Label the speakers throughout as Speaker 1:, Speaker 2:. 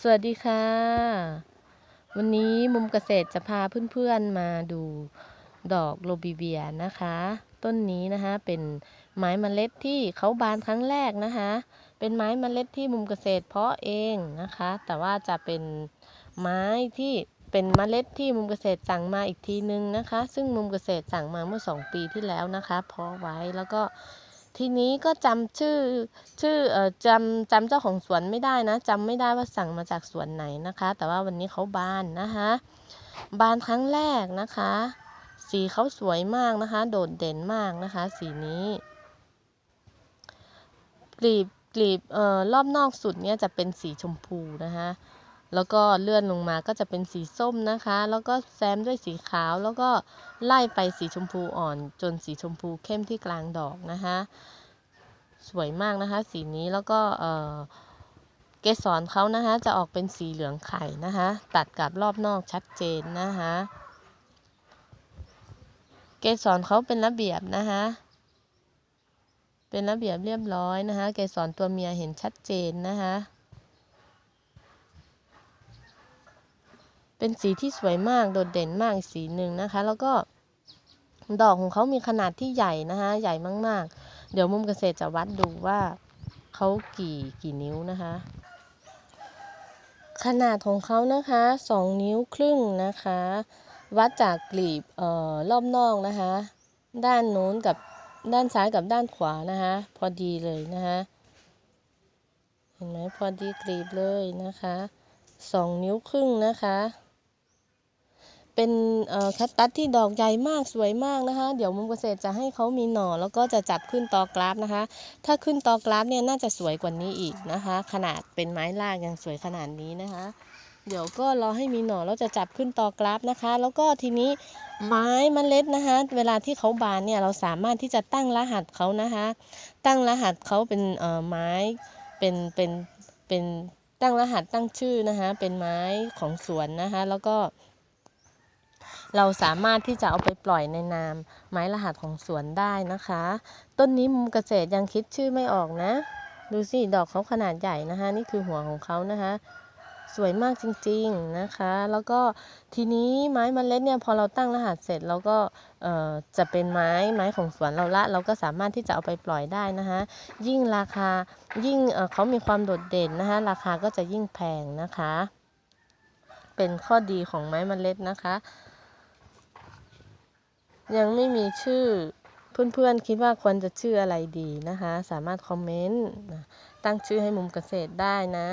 Speaker 1: สวัสดีค่ะ วันนี้มุมเกษตรจะพาเพื่อนๆมาดูดอกโรบิเวียนะคะ ต้นนี้นะคะเป็นไม้มเมล็ดที่เขาบานครั้งแรกนะคะ เป็นไม้มเมล็ดที่มุมเกษตรเพาะเองนะคะ แต่ว่าจะเป็นไม้ที่เป็นมเมล็ดที่มุมเกษตรสั่งมาอีกทีนึงนะคะ ซึ่งมุมเกษตรสั่งมาเมื่อ 2 ปีที่แล้วนะคะ เพาะไว้แล้วก็ ทีนี้ก็จำชื่อชื่อเอ่อจำจำเจ้าของสวนไม่ได้นะจำไม่ได้ว่าสั่งมาจากสวนไหนนะคะ แต่ว่าวันนี้เขาบานนะคะบานครั้งแรกนะคะ สีเขาสวยมากนะคะ โดดเด่นมากนะคะ สีนี้กลีบกลีบเอ่อรอบนอกสุดเนี่ยจะเป็นสีชมพูนะคะ แล้วก็เลื่อนลงมาก็จะเป็นสีส้มนะคะ แล้วก็แซมด้วยสีขาว แล้วก็ไล่ไปสีชมพูอ่อน จนสีชมพูเข้มที่กลางดอกนะคะ สวยมากนะคะ สีนี้แล้วก็เเกสรเขานะคะ จะออกเป็นสีเหลืองไข่นะคะ ตัดกับรอบนอกชัดเจนนะคะ เกสรเขาเป็นระเบียบนะคะเป็นระเบียบเรียบร้อยนะคะ เกสรตัวเมียเห็นชัดเจนนะคะ เป็นสีที่สวยมากโดดเด่นมากสีหนึ่งนะคะ แล้วก็ดอกของเขามีขนาดที่ใหญ่นะคะใหญ่มากๆ เดี๋ยวมุมเกษตรจะวัดดูว่าเขากี่กี่นิ้วนะคะ ขนาดของเขานะคะสองนิ้วครึ่งนะคะ วัดจากกลีบเอ่อรอบนอกนะคะ ด้านโน้นกับด้านซ้ายกับด้านขวานะคะพอดีเลยนะคะเห็นไหมพอดีกลีบเลยนะคะสองนิ้วครึ่งนะคะ เป็นแคคตัสที่ดอกใหญ่มากสวยมากนะคะ เดี๋ยวมุมเกษตรจะให้เขามีหน่อ แล้วก็จะจับขึ้นตอกราฟนะคะ ถ้าขึ้นตอกราฟเนี่ยน่าจะสวยกว่านี้อีกนะคะ ขนาดเป็นไม้รากยังสวยขนาดนี้นะคะ เดี๋ยวก็รอให้มีหน่อแล้วจะจับขึ้นตอกราฟนะคะ แล้วก็ทีนี้ไม้มเมล็ดนะคะ เวลาที่เขาบานเนี่ยเราสามารถที่จะตั้งรหัสเขานะคะ ตั้งรหัสเขาเป็นไม้เป็นเป็นเป็นตั้งรหัสตั้งชื่อนะคะ เป็นไม้ของสวนนะคะ แล้วก็ เราสามารถที่จะเอาไปปล่อยในนามไม้รหัสของสวนได้นะคะ ต้นนี้มุมเกษตรยังคิดชื่อไม่ออกนะ ดูสิดอกเขาขนาดใหญ่นะคะ นี่คือหัวของเขานะคะสวยมากจริงๆนะคะ แล้วก็ทีนี้ไม้มเมล็ดเนี่ยพอเราตั้งรหัสเสร็จเราก็เอ่อจะเป็นไม้ไม้ของสวนเราละ เราก็สามารถที่จะเอาไปปล่อยได้นะคะ ยิ่งราคายิ่งเออเขามีความโดดเด่นนะคะ ราคาก็จะยิ่งแพงนะคะ เป็นข้อดีของไม้มเมล็ดนะคะ ยังไม่มีชื่อ เพื่อนๆคิดว่าควรจะชื่ออะไรดีนะคะ สามารถคอมเมนต์ตั้งชื่อให้มุมเกษตรได้นะ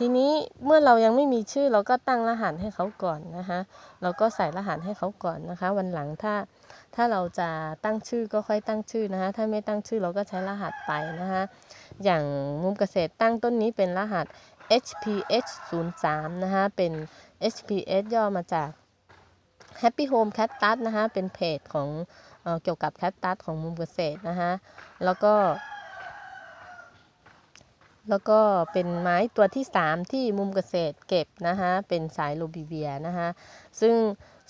Speaker 1: ทีนี้เมื่อเรายังไม่มีชื่อเราก็ตั้งรหัสให้เขาก่อนนะคะ เราก็ใส่รหัสให้เขาก่อนนะคะ วันหลังถ้าถ้าเราจะตั้งชื่อก็ค่อยตั้งชื่อนะคะ ถ้าไม่ตั้งชื่อเราก็ใช้รหัสไปนะคะ อย่างมุมเกษตรตั้งต้นนี้เป็นรหัส HPH 0 3นะคะ เป็น HPH ย่อมาจาก Happy Home Cactus นะคะเป็นเพจของเออเกี่ยวกับแคคตัสของมุมเกษตรนะคะแล้วก็ แล้วก็เป็นไม้ตัวที่ 3 ที่มุมเกษตรเก็บนะคะเป็นสายโรบิเวียนะคะซึ่ง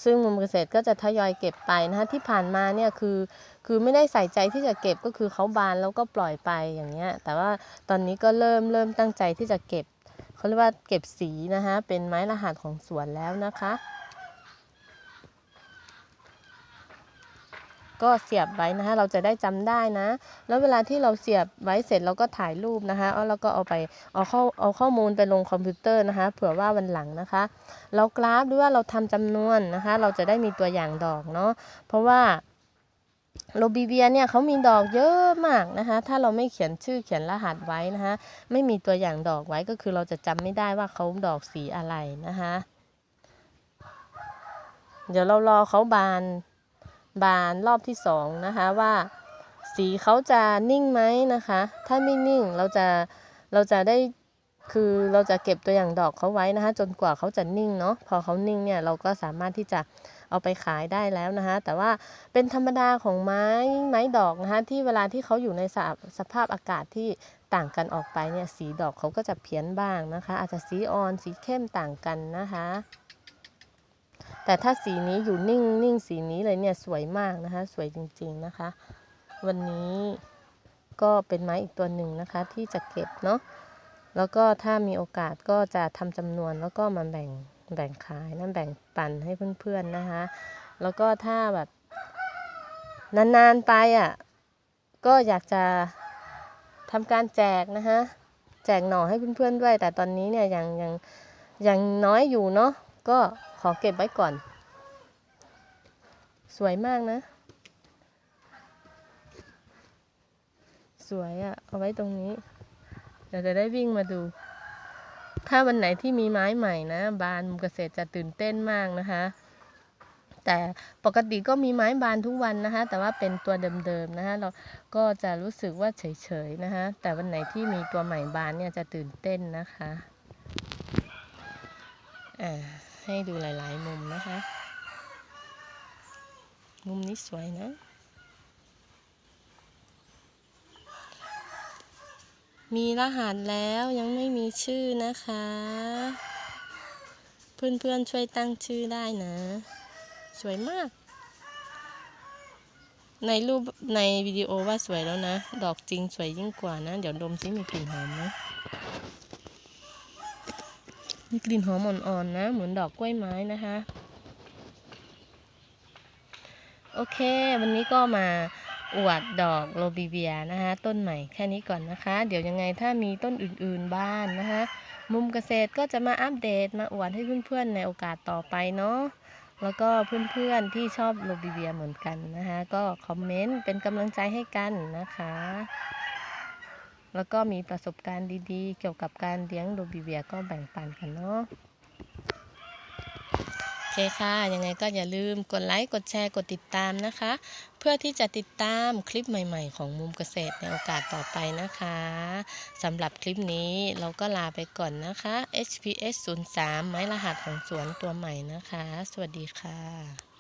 Speaker 1: ซึ่งมุมเกษตรก็จะทยอยเก็บไปนะคะที่ผ่านมาเนี่ยคือคือไม่ได้ใส่ใจที่จะเก็บก็คือเขาบานแล้วก็ปล่อยไปอย่างเงี้ยแต่ว่าตอนนี้ก็เริ่มเริ่มตั้งใจที่จะเก็บเขาเรียกว่าเก็บสีนะคะเป็นไม้รหัสของสวนแล้วนะคะ ก็เสียบไว้นะคะ เราจะได้จำได้นะ แล้วเวลาที่เราเสียบไว้เสร็จเราก็ถ่ายรูปนะคะแล้วก็เอาไปเอาเข้าเอาข้อมูลไปลงคอมพิวเตอร์นะคะ เผื่อว่าวันหลังนะคะ เรากราฟหรือว่าเราทำจำนวนนะคะ เราจะได้มีตัวอย่างดอกเนาะเพราะว่าโรบิเวียเนี่ยเขามีดอกเยอะมากนะคะ ถ้าเราไม่เขียนชื่อเขียนรหัสไว้นะคะ ไม่มีตัวอย่างดอกไว้ก็คือเราจะจำไม่ได้ว่าเขาดอกสีอะไรนะคะ เดี๋ยวเรารอเขาบาน บานรอบที่สองนะคะว่า สีเขาจะนิ่งไหมนะคะ ถ้าไม่นิ่งเราจะเราจะได้คือเราจะเก็บตัวอย่างดอกเขาไว้นะคะ จนกว่าเขาจะนิ่งเนาะพอเขานิ่งเนี่ยเราก็สามารถที่จะเอาไปขายได้แล้วนะคะ แต่ว่าเป็นธรรมดาของไม้ไม้ดอกนะคะที่เวลาที่เขาอยู่ในสภสภาพอากาศที่ต่างกันออกไปเนี่ยสีดอกเขาก็จะเพี้ยนบ้างนะคะ อาจจะสีอ่อนสีเข้มต่างกันนะคะ แต่ถ้าสีนี้อยู่นิ่งนิ่งสีนี้เลยเนี่ยสวยมากนะคะ สวยจริงๆนะคะ วันนี้ก็เป็นไม้อีกตัวหนึ่งนะคะ ที่จะเก็บเนาะแล้วก็ถ้ามีโอกาสก็จะทำจำนวนแล้วก็มาแบ่งแบ่งขายนะแบ่งปันให้เพื่อนๆนะคะ แล้วก็ถ้าแบบนานๆไปอะก็อยากจะทำการแจกนะคะแจกหน่อให้เพื่อนๆด้วย แต่ตอนนี้เนี่ยยังยังยังน้อยอยู่เนาะก็ ขอเก็บไว้ก่อน สวยมากนะ สวยอะ่ะเอาไว้ตรงนี้ เดี๋ยวจะได้วิ่งมาดู ถ้าวันไหนที่มีไม้ใหม่นะ บานมุมเกษตรจะตื่นเต้นมากนะคะ แต่ปกติก็มีไม้บานทุกวันนะคะ แต่ว่าเป็นตัวเดิมๆนะคะ เราก็จะรู้สึกว่าเฉยๆนะคะ แต่วันไหนที่มีตัวใหม่บานเนี่ยจะตื่นเต้นนะคะอ่า ให้ดูหลาย ๆ มุมนะคะ มุมนี้สวยนะ มีรหัสแล้วยังไม่มีชื่อนะคะ เพื่อน ๆ ช่วยตั้งชื่อได้นะ สวยมาก ในรูปในวิดีโอว่าสวยแล้วนะ ดอกจริงสวยยิ่งกว่านะ เดี๋ยวดมซิมีกลิ่นหอมไหม มีกลิ่นหอมอ่อนๆนะ เหมือนดอกกล้วยไม้นะคะ โอเค วันนี้ก็มาอวดดอกโรบิเวียนะคะ ต้นใหม่แค่นี้ก่อนนะคะ เดี๋ยวยังไงถ้ามีต้นอื่นๆบ้านนะคะ มุมเกษตรก็จะมาอัปเดตมาอวดให้เพื่อนๆในโอกาสต่อไปเนาะแล้วก็เพื่อนๆที่ชอบโรบิเวียเหมือนกันนะคะ ก็คอมเมนต์เป็นกำลังใจให้กันนะคะ แล้วก็มีประสบการณ์ดีๆ เกี่ยวกับการเลี้ยงโรบิเวียก็แบ่งปันกันเนาะโอเคค่ะ ยังไงก็อย่าลืมกดไลค์กดแชร์กดติดตามนะคะ เพื่อที่จะติดตามคลิปใหม่ๆ ของมุมเกษตรในโอกาสต่อไปนะคะสำหรับคลิปนี้เราก็ลาไปก่อนนะคะ HPS 03ไม้รหัสของสวนตัวใหม่นะคะ สวัสดีค่ะ